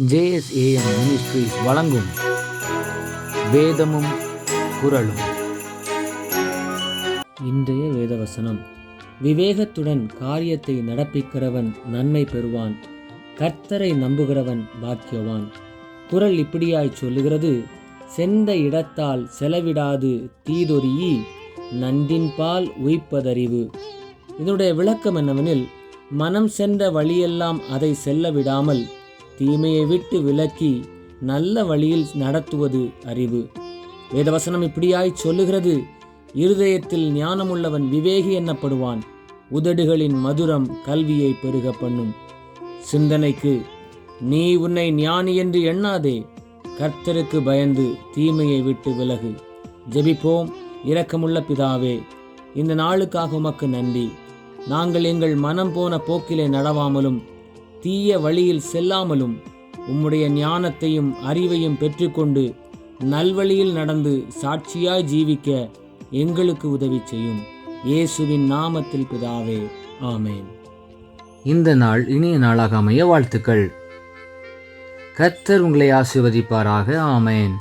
JSAM ministries வழங்கும் வேதமும் குரலும் இன்றைய வேதவசனம். விவேகத்துடன் காரியத்தை நடப்பிக்கிறவன் நன்மை பெறுவான். கர்த்தரை நம்புகிறவன் பாக்கியவான். குரல் இப்படியாய் சொல்லுகிறது சென்ற இடத்தால் செலவிடாது தீதொறியி நந்தின்பால் உய்ப்பதறிவு. இதனுடைய விளக்கம் என்னவெனில் மனம் சென்ற வழியெல்லாம் அதை செல்ல விடாமல் தீமையை விட்டு விலக்கி நல்ல வழியில் நடத்துவது அறிவு. வேதவசனம் இப்படியாய் சொல்லுகிறது இருதயத்தில் ஞானமுள்ளவன் விவேகி எண்ணப்படுவான் உதடுகளின் மதுரம் கல்வியை பெருக பண்ணும். சிந்தனைக்கு நீ உன்னை ஞானி என்று எண்ணாதே கர்த்தருக்கு பயந்து தீமையை விட்டு விலகு. ஜெபிப்போம் இரக்கமுள்ள பிதாவே இந்த நாளுக்காக உமக்கு நன்றி. நாங்கள் எங்கள் மனம் போன போக்கிலே நடவாமலும் தீய வழியில் செல்லாமலும் உம்முடைய ஞானத்தையும் அறிவையும் பெற்றுக்கொண்டு நல்வழியில் நடந்து சாட்சியாய் ஜீவிக்க எங்களுக்கு உதவி செய்யும். இயேசுவின் நாமத்தில் பிதாவே ஆமேன். இந்த நாள் இனிய நாளாக அமைய வாழ்த்துக்கள். கர்த்தர் உங்களை ஆசிர்வதிப்பாராக ஆமேன்.